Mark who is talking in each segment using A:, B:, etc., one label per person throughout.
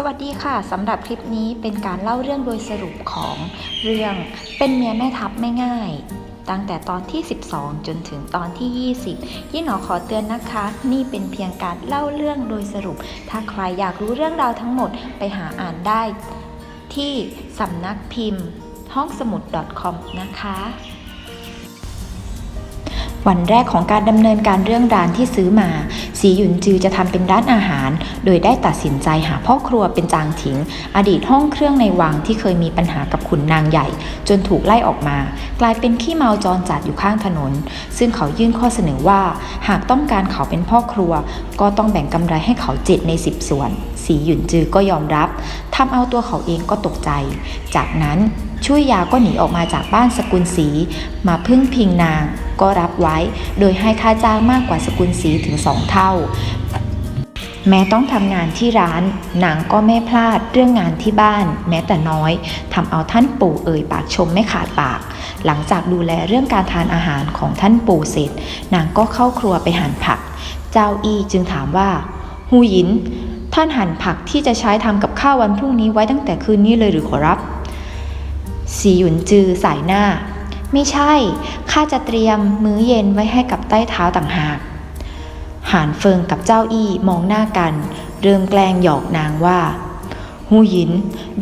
A: สวัสดีค่ะสำหรับคลิปนี้เป็นการเล่าเรื่องโดยสรุปของเรื่องเป็นเมียแม่ทัพไม่ง่าย ตั้งแต่ตอนที่ 12 จนถึงตอนที่ 20 ยี่หนอขอเตือนนะคะ นี่เป็นเพียงการเล่าเรื่องโดยสรุป ถ้าใครอยากรู้เรื่องราวทั้งหมดไปหาอ่านได้ที่สำนักพิมพ์ห้องสมุด .com นะคะ วันแรกของการดำเนินการเรื่องร้านที่ซื้อมา สีหยุนจือจะทำเป็นร้านอาหาร โดยได้ตัดสินใจหาพ่อครัวเป็นจางถิง อดีตห้องเครื่องในวังที่เคยมีปัญหากับขุนนางใหญ่ จนถูกไล่ออกมา กลายเป็นขี้เมาจรจัดอยู่ข้างถนน ซึ่งเขายื่นข้อเสนอว่า หากต้องการเขาเป็นพ่อครัว ก็ต้องแบ่งกำไรให้เขาเจ็ดในสิบส่วน สีหยุนจือก็ยอมรับทำเอาตัวเขาเองก็ตกใจ จากนั้น ช่วยยาก็หนีออกมาจากบ้านสกุลสีมาพึ่งพิงนาง ก็รับไว้ โดยให้ค่าจ้างมากกว่าสกุลสีถึงสองเท่า แม้ต้องทำงานที่ร้านนางก็ไม่พลาดเรื่องงานที่บ้าน แม้แต่น้อยทำเอาท่านปู่เอ่ยปากชมไม่ขาดปาก หลังจากดูแลเรื่องการทานอาหารของท่านปู่เสร็จ นางก็เข้าครัวไปหั่นผัก เจ้าอีจึงถามว่าฮูหยินท่านหั่นผักที่จะใช้ทำกับข้าววันพรุ่งนี้ไว้ตั้งแต่คืนนี้เลยหรือขอรับ สีหยุนจือสายหน้า ไม่ใช่ ข้าจะเตรียมมื้อเย็นไว้ให้กับใต้เท้าต่างหาก หานเฟิงกับเจ้าอี้มองหน้ากัน เริ่มแกล้งหยอกนางว่า หูหยิน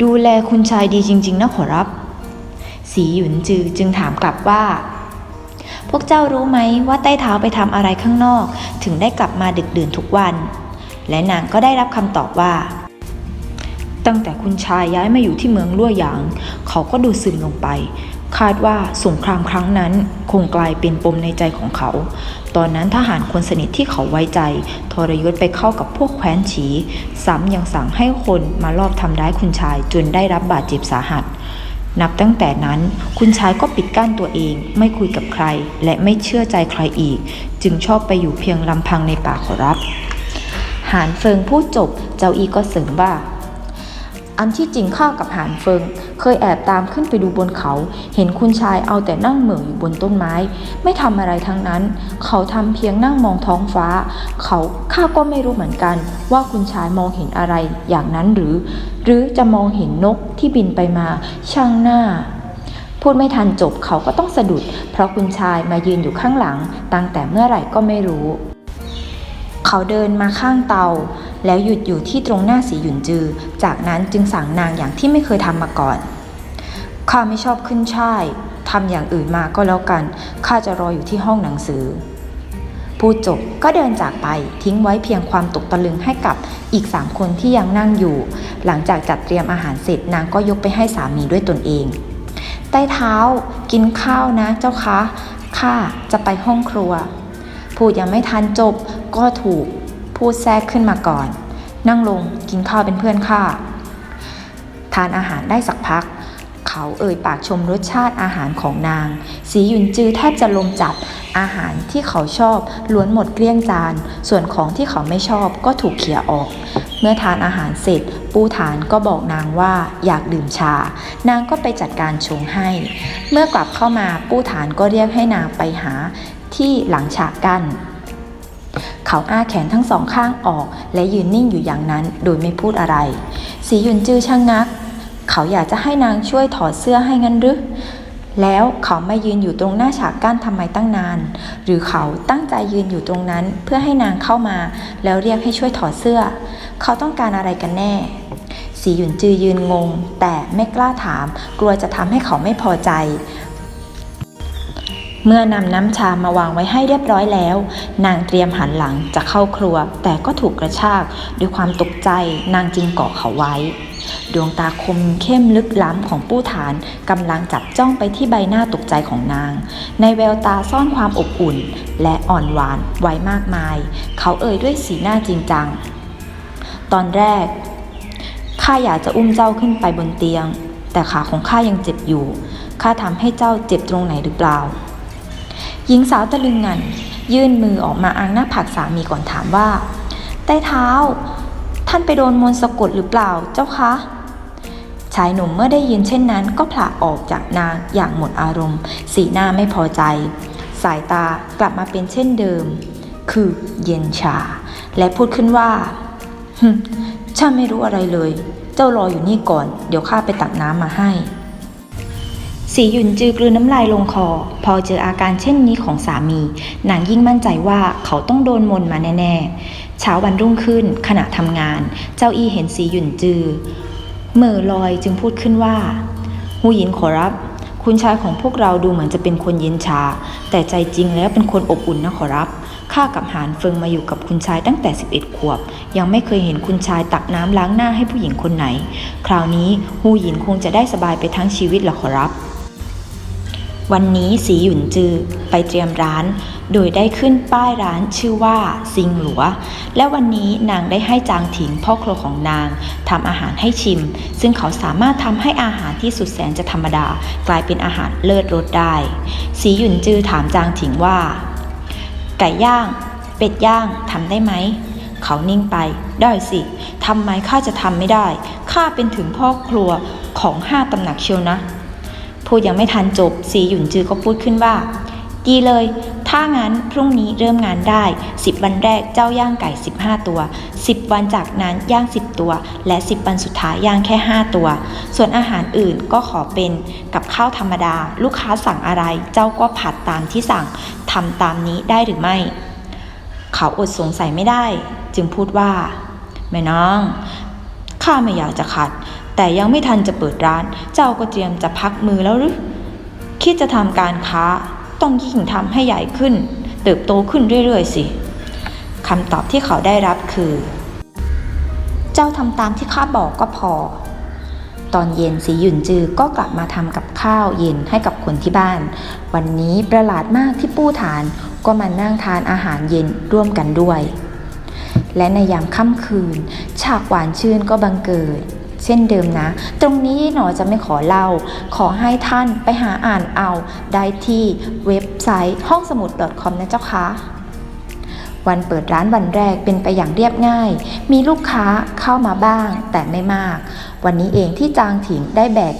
A: ดูแลคุณชายดีจริง ๆ นะขอรับ สีหยุนจือจึงถามกลับว่า พวกเจ้ารู้ไหมว่าใต้เท้าไปทำอะไรข้างนอก ถึงได้กลับมาดึกดื่นทุกวัน และนางก็ได้รับคำตอบว่า ตั้งแต่คุณชายย้ายมาอยู่ที่เมืองลั่วหยาง เขาก็ดูซึมลงไป คาดว่าสงครามครั้งนั้นคงกลายเป็นปมในใจของเขา ตอนนั้นทหารคนสนิทที่เขาไว้ใจ ทรยศไปเข้ากับพวกแคว้นฉี ซ้ำยังสั่งให้คนมาลอบทำร้ายคุณชายจนได้รับบาดเจ็บสาหัสนับตั้งแต่นั้นคุณชายก็ปิดกั้นตัวเอง ไม่คุยกับใคร และไม่เชื่อใจใครอีก จึงชอบไปอยู่เพียงลำพังในป่าขอรับ หานเฟิงพูดจบ เจ้าอีก็เสริมว่า อันที่จริงข้ากับหานเฟิง เคยแอบตามขึ้นไปดูบนเขา เห็นคุณชายเอาแต่นั่งเหม่ออยู่บนต้นไม้ ไม่ทำอะไรทั้งนั้น เขาทำเพียงนั่งมองท้องฟ้า เขาข้าก็ไม่รู้เหมือนกัน ว่าคุณชายมองเห็นอะไรอย่างนั้นหรือ หรือจะมองเห็นนกที่บินไปมาช่างหน้าพูดไม่ทันจบเขาก็ต้องสะดุด เพราะคุณชายมายืนอยู่ข้างหลัง ตั้งแต่เมื่อไหร่ก็ไม่รู้ เขาเดินมาข้างเตา แล้วหยุดอยู่ที่ตรงหน้าสีหยุนจือ จากนั้นจึงสั่งนางอย่างที่ไม่เคยทำมาก่อน ข้าไม่ชอบขึ้นช่ายทำอย่างอื่นมาก็แล้วกัน ข้าจะรออยู่ที่ห้องหนังสือ พูดจบก็เดินจากไปทิ้งไว้เพียงความตกตะลึงให้กับอีกสามคนที่ยังนั่งอยู่ หลังจากจัดเตรียมอาหารเสร็จนางก็ยกไปให้สามีด้วยตนเอง ใต้เท้า กินข้าวนะเจ้าคะข้าจะไปห้องครัว พูดยังไม่ทันจบก็ถูก พูดแทรกขึ้นมาก่อน นั่งลงกินข้าวเป็นเพื่อนข้าทานอาหารได้สักพัก เขาเอ่ยปากชมรสชาติอาหารของนาง สีหยุนจือแทบจะลมจับอาหารที่เขาชอบล้วนหมดเกลี้ยงจาน ส่วนของที่เขาไม่ชอบก็ถูกเขี่ยออก เมื่อทานอาหารเสร็จ ปูฐานก็บอกนางว่าอยากดื่มชา นางก็ไปจัดการชงให้ เมื่อกลับเข้ามาปูฐานก็เรียกให้นางไปหาที่หลังฉากกั้น เขาอ้าแขนทั้งสองข้างออก และยืนนิ่งอยู่อย่างนั้นโดยไม่พูดอะไร สีหยุนจือช่างนัก เขาอยากจะให้นางช่วยถอดเสื้อให้งั้นหรือแล้วเขาไม่ยืนอยู่ตรงหน้าฉากกั้นทำไมตั้งนาน หรือเขาตั้งใจยืนอยู่ตรงนั้นเพื่อให้นางเข้ามา แล้วเรียกให้ช่วยถอดเสื้อ เขาต้องการอะไรกันแน่ สีหยุนจือยืนงง แต่ไม่กล้าถาม กลัวจะทำให้เขาไม่พอใจ เมื่อนำน้ำชามาวางไว้ให้เรียบร้อยแล้ว นางเตรียมหันหลังจะเข้าครัว แต่ก็ถูกกระชาก ด้วยความตกใจนางจึงเกาะเขาไว้ ดวงตาคมเข้มลึกล้ำของปู้ฐานกำลังจับจ้องไปที่ใบหน้าตกใจของนาง ในแววตาซ่อนความอบอุ่น และอ่อนหวานไว้มากมาย เขาเอ่ยด้วยสีหน้าจริงจัง ตอนแรกข้าอยากจะอุ้มเจ้าขึ้นไปบนเตียง แต่ขาของข้ายังเจ็บอยู่ข้าทำให้เจ้าเจ็บตรงไหนหรือเปล่า หญิงสาวตะลึงงัน ยื่นมือออกมาอังหน้าผากสามีก่อนถามว่า ใต้เท้า ท่านไปโดนมนต์สะกดหรือเปล่าเจ้าคะชายหนุ่มเมื่อได้ยินเช่นนั้น ก็ผละออกจากนางอย่างหมดอารมณ์ สีหน้าไม่พอใจ สายตากลับมาเป็นเช่นเดิม คือเย็นชา และพูดขึ้นว่าฉันไม่รู้อะไรเลย เจ้ารออยู่นี่ก่อน เดี๋ยวข้าไปตักน้ำมาให้ สีหยุนจือกลืนน้ำลายลงคอ พอเจออาการเช่นนี้ของสามี นางยิ่งมั่นใจว่าเขาต้องโดนมนต์มาแน่ๆ เช้าวันรุ่งขึ้นขณะทำงาน เจ้าอีเห็นสีหยุนจือเหม่อลอยจึงพูดขึ้นว่าหูหยินขอรับ คุณชายของพวกเราดูเหมือนจะเป็นคนเย็นชา แต่ใจจริงแล้วเป็นคนอบอุ่นนะขอรับข้ากับหานเฟิงมาอยู่กับคุณชายตั้งแต่ 11 ขวบ ยังไม่เคยเห็นคุณชายตักน้ำล้างหน้าให้ผู้หญิงคนไหน คราวนี้หูหยินคงจะได้สบายไปทั้งชีวิตละขอรับ วันนี้สีหยุนจือไปเตรียมร้าน โดยได้ขึ้นป้ายร้านชื่อว่าซิงหลัว และวันนี้นางได้ให้จางถิงพ่อครัวของนางทำอาหารให้ชิม ซึ่งเขาสามารถทำให้อาหารที่สุดแสนจะธรรมดา กลายเป็นอาหารเลิศรสได้ สีหยุนจือถามจางถิงว่า ไก่ย่าง เป็ดย่างทำได้ไหมเขานิ่งไป ได้สิ ทำไมข้าจะทำไม่ได้ ข้าเป็นถึงพ่อครัวของห้าตำหนักเชียวนะ พูดยังไม่ทันจบ สีหยุนจือก็พูดขึ้นว่า ดีเลย ถ้างั้นพรุ่งนี้เริ่มงานได้ 10 วันแรกเจ้าย่างไก่ 15 ตัว 10 วันจากนั้นย่าง 10 ตัว และ 10 วันสุดท้ายย่างแค่ 5 ตัว ส่วนอาหารอื่นก็ขอเป็นกับข้าวธรรมดา ลูกค้าสั่งอะไรเจ้าก็ผัดตามที่สั่งทำตามนี้ได้หรือไม่ เขาอดสงสัยไม่ได้ จึงพูดว่า แม่น้องข้าไม่อยากจะขัด แต่ยังไม่ทันจะเปิดร้าน เจ้าก็เตรียมจะพักมือแล้วหรือ คิดจะทำการค้า ต้องยิ่งทำให้ใหญ่ขึ้น เติบโตขึ้นเรื่อยๆสิคำตอบที่เขาได้รับคือ เจ้าทำตามที่ข้าบอกก็พอ ตอนเย็นสีหยุนจือก็กลับมาทำกับข้าวเย็นให้กับคนที่บ้าน วันนี้ประหลาดมากที่ปู่ฐานก็มานั่งทานอาหารเย็นร่วมกันด้วย และในยามค่ำคืน ฉากหวานชื่นก็บังเกิด เช่นเดิมนะ ตรงนี้หนอจะไม่ขอเล่า ขอให้ท่านไปหาอ่านเอาได้ที่เว็บไซต์ห้องสมุด .com นะเจ้าคะวันเปิดร้านวันแรกเป็นไปอย่างเรียบง่าย มีลูกค้าเข้ามาบ้างแต่ไม่มาก วันนี้เองที่จางถิงได้แบก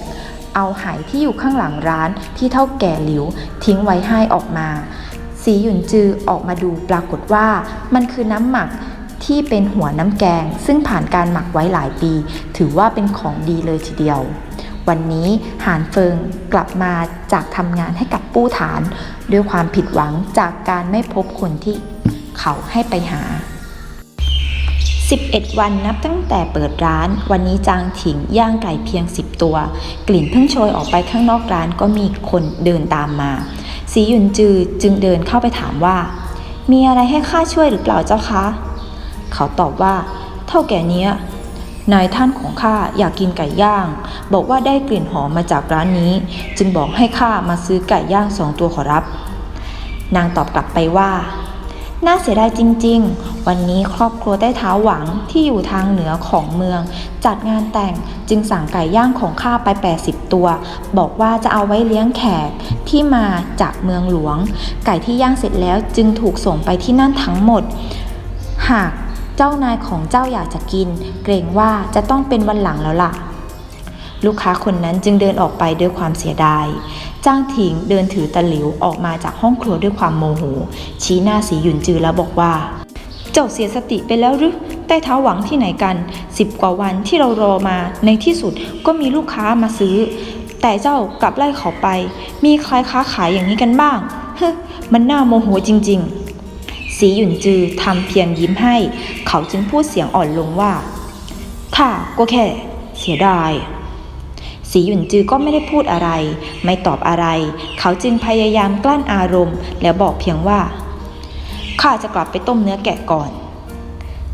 A: เอาไหที่อยู่ข้างหลังร้านที่เท่าแก่หลิว ทิ้งไว้ให้ออกมา สีหยุนจือออกมาดูปรากฏว่ามันคือน้ำหมัก ที่เป็นหัวน้ำแกง ซึ่งผ่านการหมักไว้หลายปี ถือว่าเป็นของดีเลยทีเดียว วันนี้หานเฟิงกลับมาจากทำงานให้กับปู้ฐาน ด้วยความผิดหวังจากการไม่พบคนที่เขาให้ไปหา 11 วันนับตั้งแต่เปิดร้าน วันนี้จางถิงย่างไก่เพียง 10 ตัว กลิ่นเพิ่งโชยออกไปข้างนอกร้านก็มีคนเดินตามมา สีหยุนจือจึงเดินเข้าไปถามว่า มีอะไรให้ข้าช่วยหรือเปล่าเจ้าคะ เขาตอบว่า เท่าแก่เนี้ยนายท่านของข้าอยากกินไก่ย่าง บอกว่าได้กลิ่นหอมมาจากร้านนี้ จึงบอกให้ข้ามาซื้อไก่ย่างสองตัวขอรับ นางตอบกลับไปว่า น่าเสียดายจริง ๆ วันนี้ครอบครัวใต้เท้าหวังที่อยู่ทางเหนือของเมือง จัดงานแต่งจึงสั่งไก่ย่างของข้าไป 80 ตัว บอกว่าจะเอาไว้เลี้ยงแขกที่มาจากเมืองหลวง ไก่ที่ย่างเสร็จแล้วจึงถูกส่งไปที่นั่นทั้งหมด หาก เจ้านายของเจ้าอยากจะกิน เกรงว่าจะต้องเป็นวันหลังแล้วล่ะ ลูกค้าคนนั้นจึงเดินออกไปด้วยความเสียดาย จ้างถิงเดินถือตะหลิวออกมาจากห้องครัวด้วยความโมโห ชี้หน้าสีหยุนจือแล้วบอกว่า เจ้าเสียสติไปแล้วหรือใต้เท้าหวังที่ไหนกันสิบกว่าวันที่เรารอมาในที่สุดก็มีลูกค้ามาซื้อ แต่เจ้ากลับไล่เขาไป มีใครค้าขายอย่างนี้กันบ้างเฮ้มันน่าโมโหจริง ๆ สีหยุนจือทำเพียงยิ้มให้ เขาจึงพูดเสียงอ่อนลงว่าข้าก็แค่ เสียดายสีหยุนจือก็ไม่ได้พูดอะไร ไม่ตอบอะไร เขาจึงพยายามกลั้นอารมณ์ แล้วบอกเพียงว่าข้าจะกลับไปต้มเนื้อแกะก่อน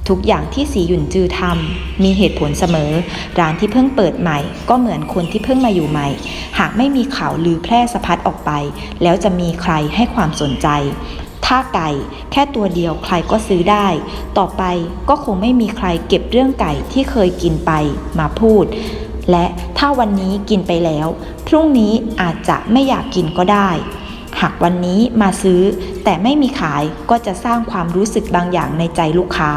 A: ทุกอย่างที่สีหยุนจือทำมีเหตุผลเสมอ ร้านที่เพิ่งเปิดใหม่ ก็เหมือนคนที่เพิ่งมาอยู่ใหม่ หากไม่มีข่าวลือแพร่สะพัดออกไป แล้วจะมีใครให้ความสนใจ ถ้าไก่แค่ตัวเดียวใครก็ซื้อได้ ต่อไปก็คงไม่มีใครเก็บเรื่องไก่ที่เคยกินไปมาพูด และถ้าวันนี้กินไปแล้ว พรุ่งนี้อาจจะไม่อยากกินก็ได้ หากวันนี้มาซื้อ แต่ไม่มีขายก็จะสร้างความรู้สึกบางอย่างในใจลูกค้า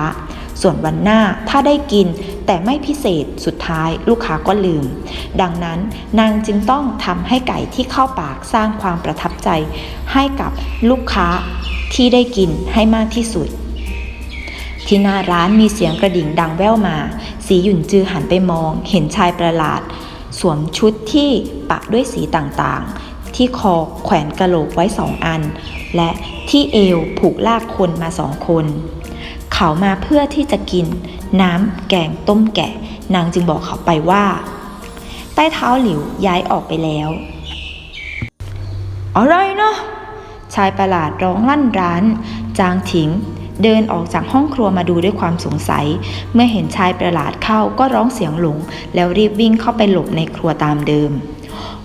A: ส่วนวันหน้าถ้าได้กินแต่ไม่พิเศษสุดท้ายลูกค้าก็ลืม ดังนั้นนางจึงต้องทำให้ไก่ที่เข้าปากสร้างความประทับใจ ให้กับลูกค้า ที่ได้กินให้มากที่สุด ที่หน้าร้านมีเสียงกระดิ่งดังแว่วมา สีหยุ่นจือหันไปมอง เห็นชายประหลาด สวมชุดที่ปะด้วยสีต่างๆ ที่คอแขวนกระโหลกไว้สองอัน และที่เอวผูกลากคนมาสองคน เขามาเพื่อที่จะกิน น้ำแกงต้มแกะ นางจึงบอกเขาไปว่า ใต้เท้าหลิวย้ายออกไปแล้ว อะไรเนาะ ชายประหลาดร้องลั่นร้าน จางถิง เดินออกจากห้องครัวมาดูด้วยความสงสัย เมื่อเห็นชายประหลาดเข้าก็ร้องเสียงหลง แล้วรีบวิ่งเข้าไปหลบในครัวตามเดิม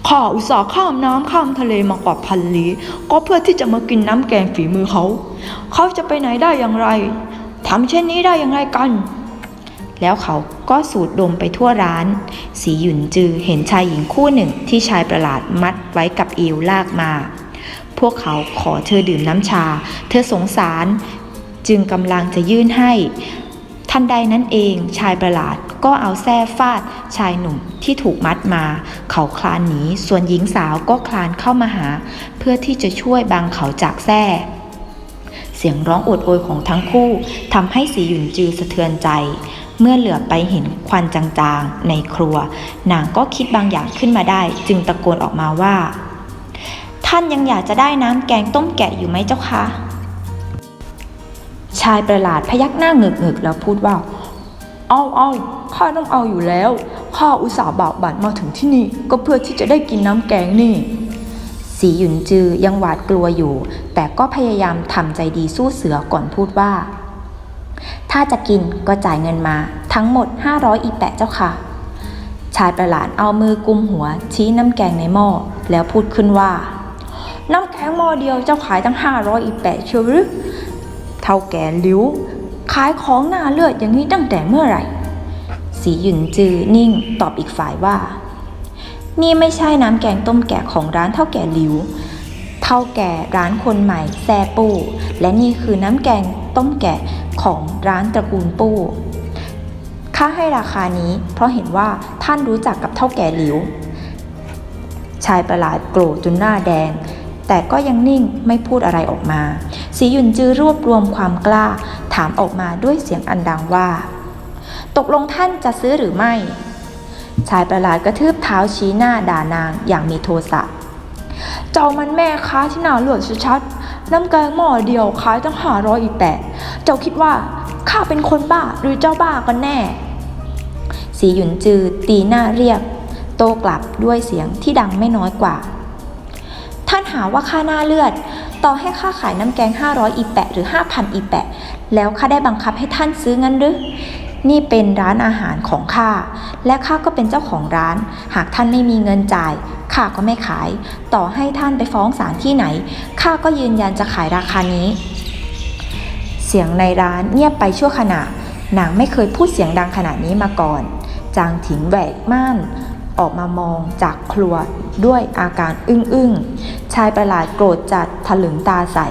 A: ข้าอุตส่าห์ข้ามน้ำข้ามทะเลมากว่าพันลี้ก็เพื่อที่จะมากินน้ำแกงฝีมือเขา เขาจะไปไหนได้อย่างไรทำเช่นนี้ได้อย่างไรกัน แล้วเขาก็สูดดมไปทั่วร้าน สีหยุนจือเห็นชายหญิงคู่หนึ่งที่ชายประหลาดมัดไว้กับเอวลากมา พวกเขาขอเธอดื่มน้ำชา เธอสงสารจึงกำลังจะยื่นให้ ทันใดนั้นเองชายประหลาดก็เอาแส้ฟาดชายหนุ่มที่ถูกมัดมา เขาคลานหนีส่วนหญิงสาวก็คลานเข้ามาหา เพื่อที่จะช่วยบังเขาจากแส้เสียงร้องโอดโอยของทั้งคู่ทำให้สีหยุนจือสะเทือนใจ เมื่อเหลือไปเห็นควันจางๆ ในครัว นางก็คิดบางอย่างขึ้นมาได้ จึงตะโกนออกมาว่า ท่านยังอยากจะได้น้ำแกงต้มแกะอยู่ไหมเจ้าคะ ชายประหลาดพยักหน้าเงึกๆแล้วพูดว่าเอาเอาข้าต้องเอาอยู่แล้ว ข้าอุตส่าห์บากบั่นมาถึงที่นี่ ก็เพื่อที่จะได้กินน้ำแกงนี่ สีหยุนจือยังหวาดกลัวอยู่ แต่ก็พยายามทำใจดีสู้เสือก่อนพูดว่า ถ้าจะกินก็จ่ายเงินมา ทั้งหมด 500 อีแปะเจ้าค่ะ ชายประหลาดเอามือกุมหัวชี้น้ำแกงในหม้อแล้วพูดขึ้นว่า น้ำแกงหม้อเดียวเจ้าขายตั้ง 500 อีแปะเชียวหรือเท่าแก่ลิ้ว ขายของหน้าเลือดอย่างนี้ตั้งแต่เมื่อไหร่ สีหยุนจือนิ่งตอบอีกฝ่ายว่า นี่ไม่ใช่น้ำแกงต้มแกะของร้านเท่าแก่หลิวเท่าแก่ร้านคนใหม่แซปู่และนี่คือน้ำแกงต้มแกะของร้านตระกูลปู้ค่าให้ราคานี้เพราะเห็นว่าท่านรู้จักกับเท่าแก่หลิว ชายประหลาดโกรธจนหน้าแดง แต่ก็ยังนิ่งไม่พูดอะไรออกมา สีหยุนจือรวบรวมความกล้า ถามออกมาด้วยเสียงอันดังว่า ตกลงท่านจะซื้อหรือไม่ ชายประหลาดกระทืบเท้าชี้หน้าด่านางอย่างมีโทสะเจ้ามันแม่ค้าที่หนาเลือดชัดๆน้ำแกงหม้อเดียวขายตั้งห้าร้อยอีแปดเจ้าคิดว่าข้าเป็นคนบ้าหรือเจ้าบ้ากันแน่ สีหยุนจือตีหน้าเรียก โตกลับด้วยเสียงที่ดังไม่น้อยกว่า หาว่าค่าหน้าเลือด ต่อให้ค่าขายน้ำแกง 500 อีแปะหรือ 5,000 อีแปะ แล้วข้าได้บังคับให้ท่านซื้องั้นหรือ นี่เป็นร้านอาหารของข้า และข้าก็เป็นเจ้าของร้าน หากท่านไม่มีเงินจ่ายข้าก็ไม่ขาย ต่อให้ท่านไปฟ้องศาลที่ไหนข้าก็ยืนยันจะขายราคานี้ เสียงในร้านเงียบไปชั่วขณะนางไม่เคยพูดเสียงดังขนาดนี้มาก่อน จางถิงแหวกม่าน ออกมามองจากครัวด้วยอาการอึ้งๆชายประหลาดโกรธจัดถลึงตาใส่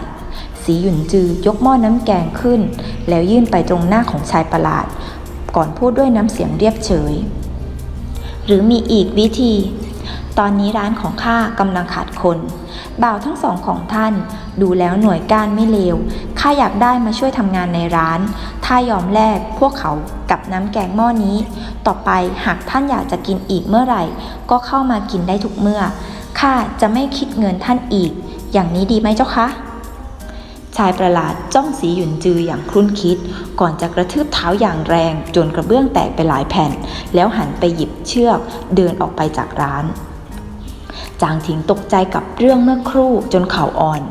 A: สีหยุนจือยกหม้อน้ำแกงขึ้น แล้วยื่นไปตรงหน้าของชายประหลาด ก่อนพูดด้วยน้ำเสียงเรียบเฉย หรือมีอีกวิธี ตอนนี้ร้านของข้ากำลังขาดคน บ่าวทั้งสองของท่าน ดูแล้วหน่วยก้านไม่เลว ข้าอยากได้มาช่วยทำงานในร้าน ถ้ายอมแลกพวกเขากับน้ำแกงหม้อนี้ ต่อไปหากท่านอยากจะกินอีกเมื่อไหร่ ก็เข้ามากินได้ทุกเมื่อ ข้าจะไม่คิดเงินท่านอีก อย่างนี้ดีไหมเจ้าคะ ชายประหลาดจ้องสีหยุนจืออย่างครุ่นคิด ก่อนจะกระทืบเท้าอย่างแรง จนกระเบื้องแตกไปหลายแผ่น แล้วหันไปหยิบเชือกเดินออกไปจากร้าน จางถิงตกใจกับเรื่องเมื่อครู่จนเข่าอ่อน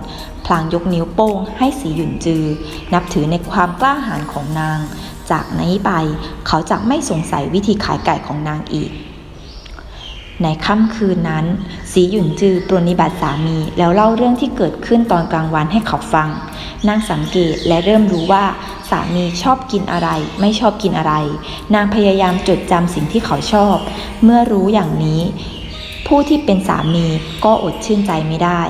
A: พลางยกนิ้วโป้งให้สีหยุนจือ นับถือในความกล้าหาญของนาง จากนี้ไปเขาจะไม่สงสัยวิธีขายไก่ของนางอีก ในค่ำคืนนั้น สีหยุนจือปรนิบัติสามีแล้วเล่าเรื่องที่เกิดขึ้นตอนกลางวันให้เขาฟัง นางสังเกตและเริ่มรู้ว่าสามีชอบกินอะไร ไม่ชอบกินอะไร นางพยายามจดจำสิ่งที่เขาชอบ เมื่อรู้อย่างนี้ ผู้ที่เป็นสามีก็อดชื่นใจไม่ได้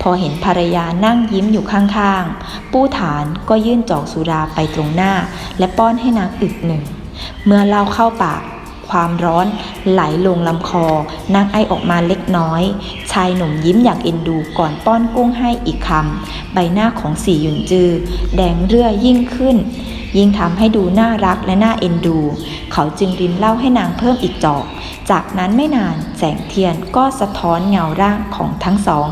A: พอเห็นภรรยานั่งยิ้มอยู่ข้างๆ ปู้ฐานก็ยื่นจอกสุราไปตรงหน้า และป้อนให้นางอึกหนึ่ง เมื่อเล้าเข้าปาก ความร้อนไหลลงลำคอนางไอออกมาเล็กน้อย ชายหนุ่มยิ้มอย่างเอ็นดูก่อนป้อนกุ้งให้อีกคำ ใบหน้าของสีหยุนจือ แดงเรื่อยิ่งขึ้น ยิ่งทำให้ดูน่ารักและน่าเอ็นดู เขาจึงรินเหล้าให้นางเพิ่มอีกจอก จากนั้นไม่นานแสงเทียนก็สะท้อนเงาร่างของทั้งสอง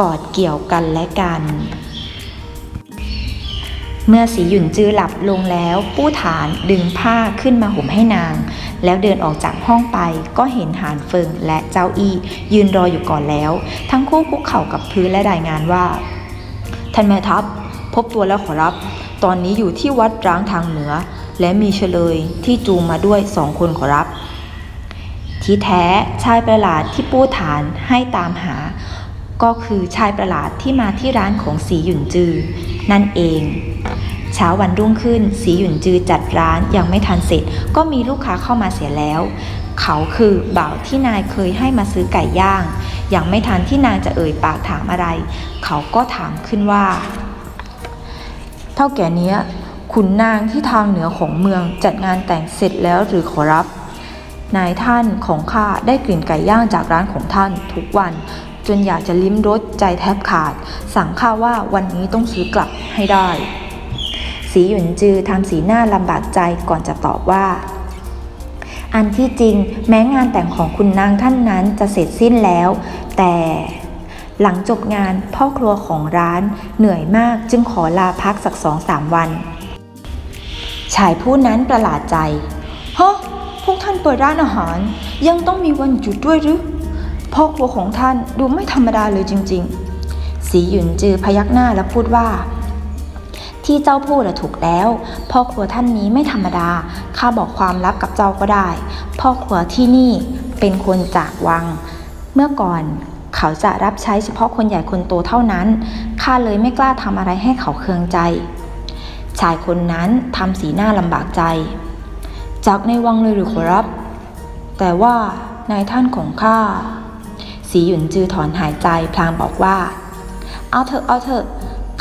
A: กอดเกี่ยวกันและกันเมื่อสีหยุ่นจือหลับลงแล้ว ปู้ฐานดึงผ้าขึ้นมาห่มให้นาง แล้วเดินออกจากห้องไปก็เห็นหานเฟิงและเจ้าอี้ยืนรออยู่ก่อนแล้ว ทั้งคู่คุกเข่ากับพื้นและรายงานว่า ท่านแม่ทัพ พบตัวแล้วขอรับ ตอนนี้อยู่ที่วัดร้างทางเหนือ และมีเฉลยที่จูงมาด้วยสองคนขอรับที่แท้ชายประหลาดที่ปู้ฐานให้ตามหา ก็คือชายประหลาดที่มาที่ร้านของสีหยุ่นจือ นั่นเอง เช้าวันรุ่งขึ้น สีหยุ่นจือจัดร้านยังไม่ทันเสร็จ ก็มีลูกค้าเข้ามาเสียแล้ว เขาคือบ่าวที่นายเคยให้มาซื้อไก่ย่าง ยังไม่ทันที่นางจะเอ่ยปากถามอะไร เขาก็ถามขึ้นว่า เท่าแก่เนี้ยขุนนางที่ทางเหนือของเมืองจัดงานแต่งเสร็จแล้วหรือขอรับ นายท่านของข้าได้กลิ่นไก่ย่างจากร้านของท่านทุกวันจนอยากจะลิ้มรสใจแทบขาด สั่งข้าว่าวันนี้ต้องซื้อกลับให้ได้ สีหยุนจือทำสีหน้าลำบากใจก่อนจะตอบว่า อันที่จริงแม้งานแต่งของคุณนางท่านนั้นจะเสร็จสิ้นแล้ว แต่หลังจบงานพ่อครัวของร้านเหนื่อยมากจึงขอลาพักสักสองสามวัน ชายผู้นั้นประหลาดใจฮะพวกท่านเปิดร้านอาหาร ยังต้องมีวันหยุดด้วยหรือพ่อครัวของท่านดูไม่ธรรมดาเลยจริง ๆ สีหยุนจือพยักหน้าและพูดว่า ที่เจ้าพูดถูกแล้ว พ่อครัวท่านนี้ไม่ธรรมดา ข้าบอกความลับกับเจ้าก็ได้ พ่อครัวที่นี่เป็นคนจากวัง เมื่อก่อนเขาจะรับใช้เฉพาะคนใหญ่คนโตเท่านั้น ข้าเลยไม่กล้าทำอะไรให้เขาเคืองใจ ชายคนนั้นทำสีหน้าลำบากใจ จากในวังเลยหรือขอรับ แต่ว่านายท่านของข้า สีหยุนจือถอนหายใจพลางบอกว่า เอาเถอะเอาเถอะ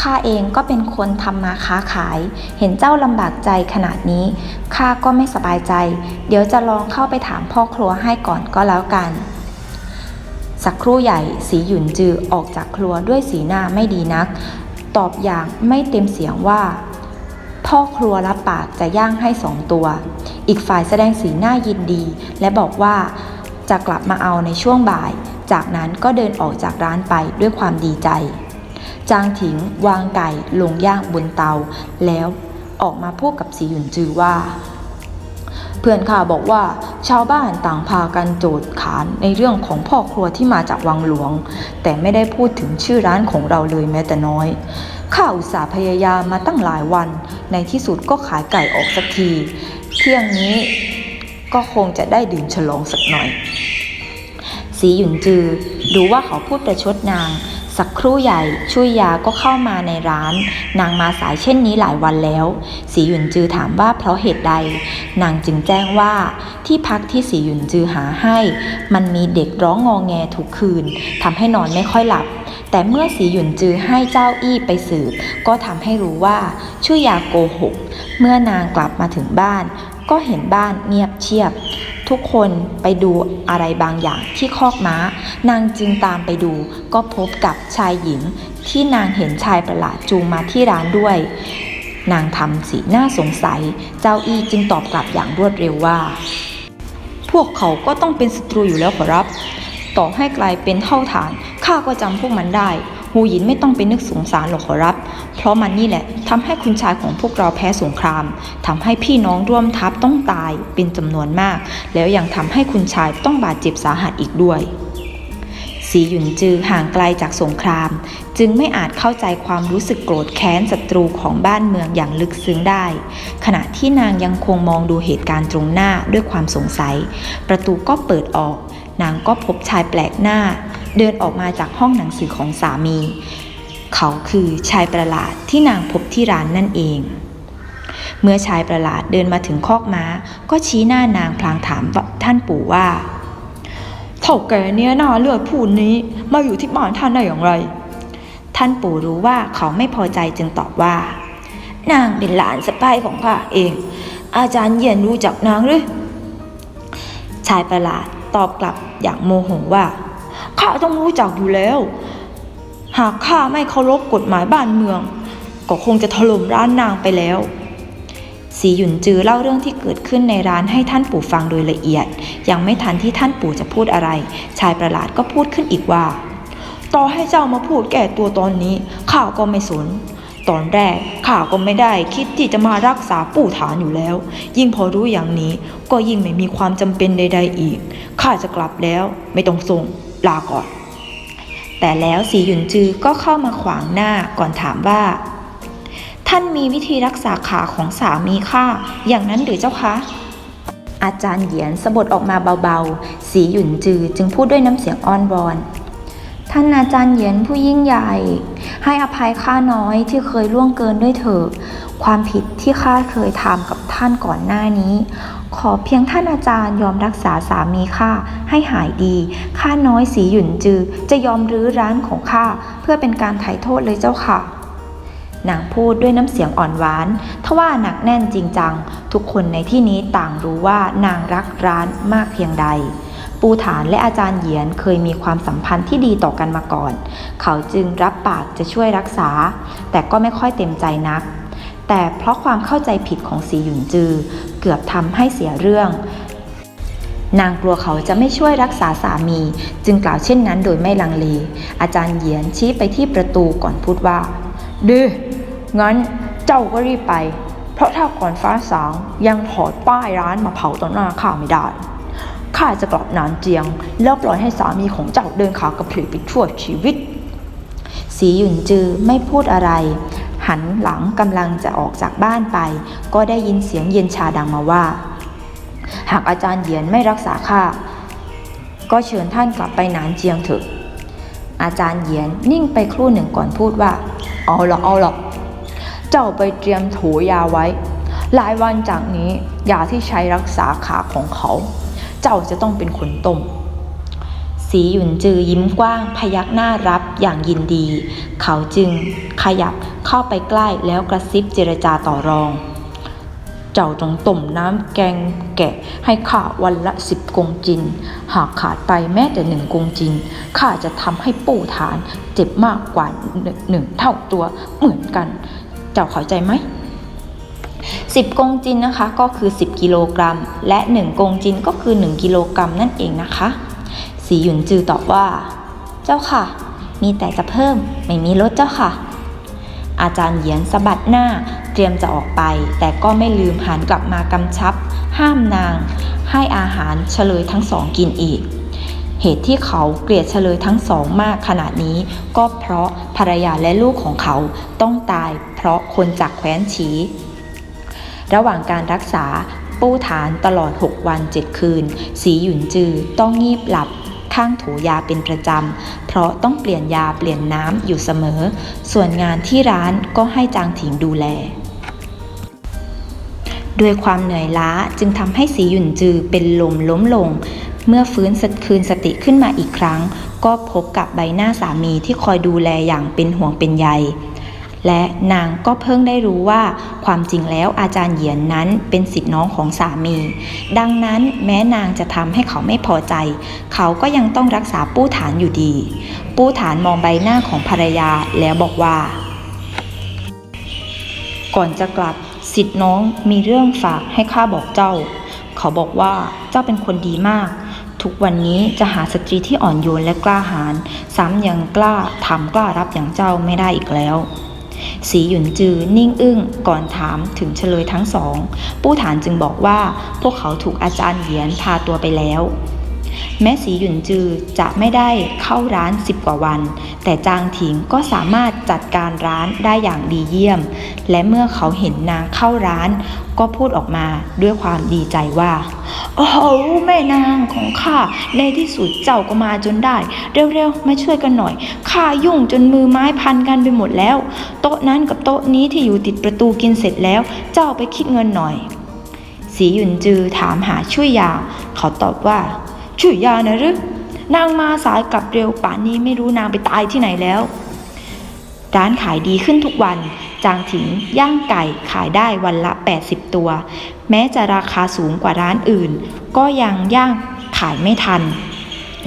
A: ข้าเองก็เป็นคนทำมาค้าขาย เห็นเจ้าลำบากใจขนาดนี้ข้าก็ไม่สบายใจ เดี๋ยวจะลองเข้าไปถามพ่อครัวให้ก่อนก็แล้วกัน สักครู่ใหญ่สีหยุนจือออกจากครัวด้วยสีหน้าไม่ดีนัก ตอบอย่างไม่เต็มเสียงว่า พ่อครัวรับปากจะย่างให้สองตัว อีกฝ่ายแสดงสีหน้ายินดี และบอกว่าจะกลับมาเอาในช่วงบ่าย จากนั้นก็เดินออกจากร้านไปด้วยความดีใจ จางถิงวางไก่ลงย่างบนเตา แล้วออกมาพูดกับสีหยุนจือว่า เพื่อนข้าบอกว่าชาวบ้านต่างพากันโจดขานในเรื่องของพ่อครัวที่มาจากวังหลวง แต่ไม่ได้พูดถึงชื่อร้านของเราเลยแม้แต่น้อยข้าอุตส่าห์พยายามมาตั้งหลายวัน ในที่สุดก็ขายไก่ออกสักที เที่ยงนี้ก็คงจะได้ดื่มฉลองสักหน่อย สีหยุนจือดูว่าเขาพูดประชดนาง สักครู่ใหญ่ช่วยยาก็เข้ามาในร้าน นางมาสายเช่นนี้หลายวันแล้วสีหยุนจือถามว่าเพราะเหตุใด นางจึงแจ้งว่าที่พักที่สีหยุนจือหาให้ มันมีเด็กร้องงอแงทุกคืนทำให้นอนไม่ค่อยหลับ แต่เมื่อสีหยุนจือให้เจ้าอี้ไปสืบ ก็ทำให้รู้ว่าช่วยยาโกหก เมื่อนางกลับมาถึงบ้าน ก็เห็นบ้านเงียบเชียบ ทุกคนไปดูอะไรบางอย่างที่คอกม้า นางจึงตามไปดู ก็พบกับชายหญิง ที่นางเห็นชายประหลาดจูงมาที่ร้านด้วย นางทำสีหน้าสงสัย เจ้าอี้จึงตอบกลับอย่างรวดเร็วว่า พวกเขาก็ต้องเป็นศัตรูอยู่แล้วขอรับ ต่อให้กลายเป็นเท่าฐานข้าก็จำพวกมันได้ หูหยินไม่ต้องไปนึกสงสารหรอกขอรับ เพราะมันนี่แหละทำให้คุณชายของพวกเราแพ้สงครามทำให้พี่น้องร่วมทัพต้องตายเป็นจำนวนมาก แล้วยังทำให้คุณชายต้องบาดเจ็บสาหัสอีกด้วยสีหยุนจือห่างไกลจากสงคราม จึงไม่อาจเข้าใจความรู้สึกโกรธแค้นศัตรูของบ้านเมืองอย่างลึกซึ้งได้ ขณะที่นางยังคงมองดูเหตุการณ์ตรงหน้าด้วยความสงสัย ประตูก็เปิดออก นางก็พบชายแปลกหน้า เดินออกมาจากห้องหนังสือของสามี เขาคือชายประหลาดที่นางพบที่ร้านนั่นเอง เมื่อชายประหลาดเดินมาถึงคอกม้า ก็ชี้หน้านางพลางถามท่านปู่ว่าเถ่าแก่เนี่ยน่าเลือดผู้นี้มาอยู่ที่บ้านท่านได้อย่างไร ท่านปู่รู้ว่าเขาไม่พอใจจึงตอบว่า นางเป็นหลานสะใภ้ของข้าเอง อาจารย์เยียนรู้จักนางหรือชายประหลาดตอบกลับอย่างโมโหว่า ข้าต้องรู้จักอยู่แล้ว หากข้าไม่เคารพกฎหมายบ้านเมือง ก็คงจะถล่มร้านนางไปแล้ว สีหยุนจือเล่าเรื่องที่เกิดขึ้นในร้านให้ท่านปู่ฟังโดยละเอียด ยังไม่ทันที่ท่านปู่จะพูดอะไร ชายประหลาดก็พูดขึ้นอีกว่า ต่อให้เจ้ามาพูดแก่ตัวตอนนี้ข้าก็ไม่สนตอนแรกข้าก็ไม่ได้คิดที่จะมารักษาปู่ฐานอยู่แล้ว ยิ่งพอรู้อย่างนี้ก็ยิ่งไม่มีความจำเป็นใด ๆอีกข้าจะกลับแล้วไม่ต้องส่ง ลาก่อน แต่แล้วสีหยุนจือก็เข้ามาขวางหน้าก่อนถามว่า ท่านมีวิธีรักษาขาของสามีข้าอย่างนั้นหรือเจ้าคะอาจารย์เหยียนสะบดออกมาเบาๆ สีหยุนจือจึงพูดด้วยน้ำเสียงอ้อนวอน ท่านอาจารย์เหยียนผู้ยิ่งใหญ่ ให้อภัยข้าน้อยที่เคยล่วงเกินด้วยเถิดความผิดที่ข้าเคยทำกับท่านก่อนหน้านี้ ขอเพียงท่านอาจารย์ยอมรักษาสามีข้าให้หายดีข้าน้อยสีหยุ่นจือ จะยอมรื้อร้านของข้าเพื่อเป็นการไถ่โทษเลยเจ้าค่ะนางพูดด้วยน้ำเสียงอ่อนหวาน ทว่าหนักแน่นจริงจัง ทุกคนในที่นี้ต่างรู้ว่านางรักร้านมากเพียงใด ปูฐานและอาจารย์เหยียนเคยมีความสัมพันธ์ที่ดีต่อกันมาก่อน เขาจึงรับปากจะช่วยรักษา แต่ก็ไม่ค่อยเต็มใจนัก แต่เพราะความเข้าใจผิดของสีหยุนจือ เกือบทำให้เสียเรื่อง นางกลัวเขาจะไม่ช่วยรักษาสามี จึงกล่าวเช่นนั้นโดยไม่ลังเล อาจารย์เหยียนชี้ไปที่ประตูก่อนพูดว่าดีงั้นเจ้าก็รีบไป เพราะถ้าก่อนฟ้าสางยังถอดป้ายร้านมาเผาต่อหน้าข้าไม่ได้ ข้าจะกลับนานเจียง แล้วปล่อยให้สามีของเจ้าเดินขากระเพลกไปชั่วชีวิต สีหยุนจือไม่พูดอะไร หันหลังกำลังจะออกจากบ้านไป ก็ได้ยินเสียงเย็นชาดังมาว่า หากอาจารย์เหยียนไม่รักษาข้าก็เชิญท่านกลับไปนานเจียงเถอะ อาจารย์เหยียนนิ่งไปครู่หนึ่งก่อนพูดว่า เอาละเอาละเจ้าไปเตรียมโถูยาไว้ หลายวันจากนี้ยาที่ใช้รักษาขาของเขา เจ้าจะต้องเป็นคนต้มสีหยุนจือยิ้มกว้างพยักหน้ารับอย่างยินดี เขาจึงขยับเข้าไปใกล้แล้วกระซิบเจรจาต่อรอง เจ้าจงต้มน้ำแกงแกะให้ข้าวันละสิบกงจิน หากขาดไปแม้แต่หนึ่งกงจินข้าจะทำให้ปู่ฐานเจ็บมากกว่าหนึ่งเท่าตัวเหมือนกัน เจ้าเข้าใจไหม 10 กงจินนะคะก็คือ 10 กิโลกรัม และ 1 กงจินก็คือ 1 กิโลกรัมนั่นเองนะคะ สีหยุนจือตอบว่า เจ้าค่ะ มีแต่จะเพิ่ม ไม่มีลดเจ้าค่ะ อาจารย์เหยียนสะบัดหน้าเตรียมจะออกไป แต่ก็ไม่ลืมหันกลับมากำชับ ห้ามนาง ให้อาหารเฉลยทั้งสองกินอีกเหตุที่เขาเกลียดเฉลยทั้งสองมากขนาดนี้ ก็เพราะภรรยาและลูกของเขาต้องตายเพราะคนจากแคว้นฉี ระหว่างการรักษา ปู้ฐานตลอด 6 วัน 7 คืน สีหยุนจือต้องงีบหลับข้างถูยาเป็นประจำ เพราะต้องเปลี่ยนยาเปลี่ยนน้ำอยู่เสมอ ส่วนงานที่ร้านก็ให้จางถิงดูแลด้วยความเหนื่อยล้าจึงทำให้สีหยุนจือเป็นลมล้มลง เมื่อฟื้นคืนสติขึ้นมาอีกครั้ง ก็พบกับใบหน้าสามีที่คอยดูแลอย่างเป็นห่วงเป็นใย และนางก็เพิ่งได้รู้ว่าความจริงแล้วอาจารย์เหยียนนั้นเป็นสิทธิน้องของสามี ดังนั้นแม้นางจะทำให้เขาไม่พอใจ เขาก็ยังต้องรักษาปู้ฐานอยู่ดี ปู้ฐานมองใบหน้าของภรรยาแล้วบอกว่า ก่อนจะกลับสิทธิน้องมีเรื่องฝากให้ข้าบอกเจ้า เขาบอกว่าเจ้าเป็นคนดีมากทุกวันนี้จะหาสตรีที่อ่อนโยนและกล้าหาญซ้ำยังกล้าทำกล้ารับอย่างเจ้าไม่ได้อีกแล้ว สีหยุนจือนิ่งอึ้งก่อนถามถึงเฉลยทั้งสอง ปู้ฐานจึงบอกว่าพวกเขาถูกอาจารย์เหยียนพาตัวไปแล้ว แม้สีหยุนจือจะไม่ได้เข้าร้านสิบกว่าวัน แต่จางถิงก็สามารถจัดการร้านได้อย่างดีเยี่ยม และเมื่อเขาเห็นนางเข้าร้าน ก็พูดออกมาด้วยความดีใจว่า โอ้โหแม่นางของข้าในที่สุดเจ้าก็มาจนได้ เร็วๆมาช่วยกันหน่อยข้ายุ่งจนมือไม้พันกันไปหมดแล้ว โต๊ะนั้นกับโต๊ะนี้ที่อยู่ติดประตูกินเสร็จแล้ว เจ้าไปคิดเงินหน่อย สีหยุนจือถามหาช่วยยา เขาตอบว่า ช่วยยานะหรือนางมาสายกลับเร็วป่านนี้ไม่รู้นางไปตายที่ไหนแล้ว ร้านขายดีขึ้นทุกวัน จางถิงย่างไก่ขายได้วันละ 80 ตัว แม้จะราคาสูงกว่าร้านอื่น ก็ยังย่างขายไม่ทัน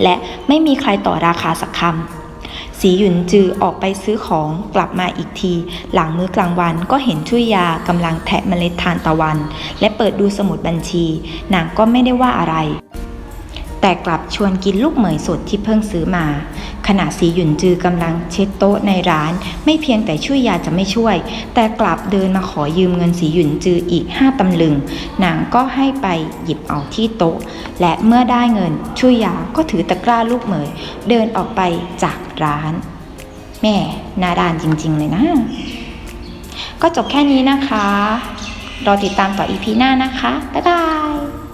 A: และไม่มีใครต่อราคาสักคำสีหยุนจือออกไปซื้อของกลับมาอีกที หลังมื้อกลางวันก็เห็นชุยยากำลังแทะเมล็ดทานตะวัน และเปิดดูสมุดบัญชีนางก็ไม่ได้ว่าอะไร แต่กลับชวนกินลูกเหมยสดที่เพิ่งซื้อมา ขณะสีหยุนจือกำลังเช็ดโต๊ะในร้าน ไม่เพียงแต่ช่วยยาจะไม่ช่วย แต่กลับเดินมาขอยืมเงินสีหยุนจืออีกห้าตำลึงนางก็ให้ไปหยิบเอาที่โต๊ะ และเมื่อได้เงินช่วยยาก็ถือตะกร้าลูกเหมย เดินออกไปจากร้าน แม่นาดานจริง ๆ เลยนะ ก็จบแค่นี้นะคะรอติดตามต่ออีพีหน้านะคะบ๊ายบาย